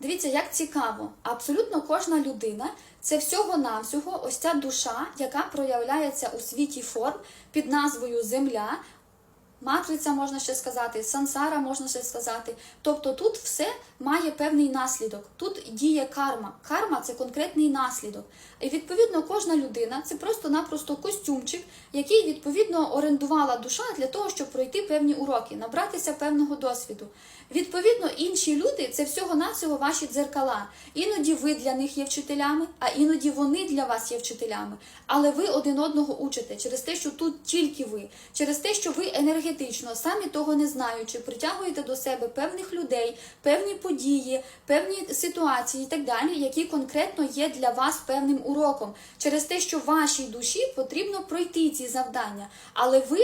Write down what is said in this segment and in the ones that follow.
Дивіться, як цікаво. Абсолютно кожна людина це всього-навсього ось ця душа, яка проявляється у світі форм під назвою Земля. Матриця можна ще сказати, сансара можна ще сказати. Тобто тут все має певний наслідок. Тут діє карма. Карма це конкретний наслідок. І відповідно кожна людина це просто-напросто костюмчик, який відповідно орендувала душа для того, щоб пройти певні уроки, набратися певного досвіду. Відповідно, інші люди це всього-навсього ваші дзеркала. Іноді ви для них є вчителями, а іноді вони для вас є вчителями. Але ви один одного учите через те, що тут тільки ви, через те, що ви енергетично, самі того не знаючи, притягуєте до себе певних людей, певні події, певні ситуації і так далі, які конкретно є для вас певним уроком, через те, що вашій душі потрібно пройти ці завдання. Але ви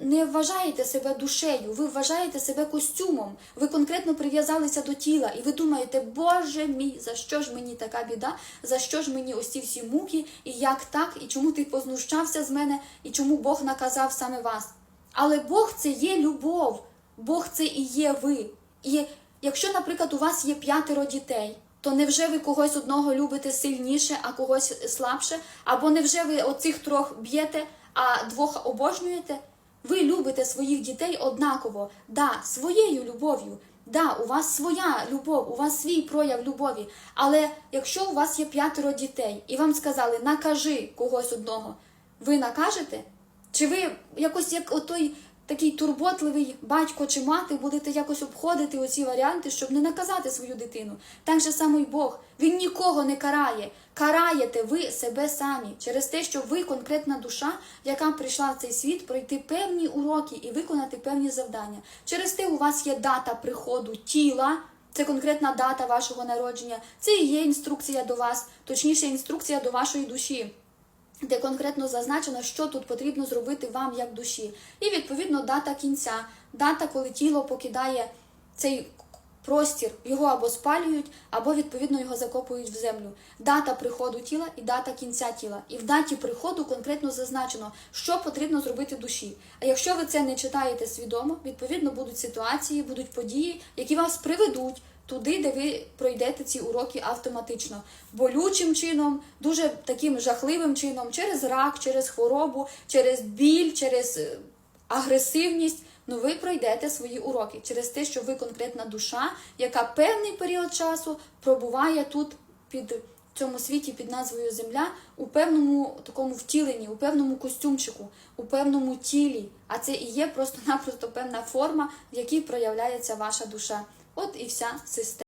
не вважаєте себе душею, ви вважаєте себе костюмом. Ви конкретно прив'язалися до тіла, і ви думаєте, Боже мій, за що ж мені така біда, за що ж мені ось ці всі муки, і як так, і чому ти познущався з мене, і чому Бог наказав саме вас. Але Бог це є любов, Бог це і є ви. І якщо, наприклад, у вас є п'ятеро дітей, то невже ви когось одного любите сильніше, а когось слабше? Або невже ви оцих трьох б'єте, а двох обожнюєте? Ви любите своїх дітей однаково, да, своєю любов'ю. Да, у вас своя любов, у вас свій прояв любові. Але якщо у вас є п'ятеро дітей і вам сказали накажи когось одного, ви накажете? Чи ви якось як отой такий турботливий батько чи мати будете якось обходити оці варіанти, щоб не наказати свою дитину? Так же само й Бог. Він нікого не карає. Караєте ви себе самі через те, що ви конкретна душа, яка прийшла в цей світ пройти певні уроки і виконати певні завдання. Через те у вас є дата приходу тіла. Це конкретна дата вашого народження, це і є інструкція до вас, точніше, інструкція до вашої душі де конкретно зазначено, що тут потрібно зробити вам як душі. І відповідно дата кінця, дата, коли тіло покидає цей простір, його або спалюють, або відповідно його закопують в землю. Дата приходу тіла і дата кінця тіла. І в даті приходу конкретно зазначено, що потрібно зробити душі. А якщо ви це не читаєте свідомо, відповідно будуть ситуації, будуть події, які вас приведуть туди, де ви пройдете ці уроки автоматично, болючим чином, дуже таким жахливим чином, через рак, через хворобу, через біль, через е, агресивність. Ну, ви пройдете свої уроки через те, що ви конкретна душа, яка певний період часу пробуває тут під цьому світі під назвою Земля у певному такому втіленні, у певному костюмчику, у певному тілі. А це і є просто-напросто певна форма, в якій проявляється ваша душа. От і вся система.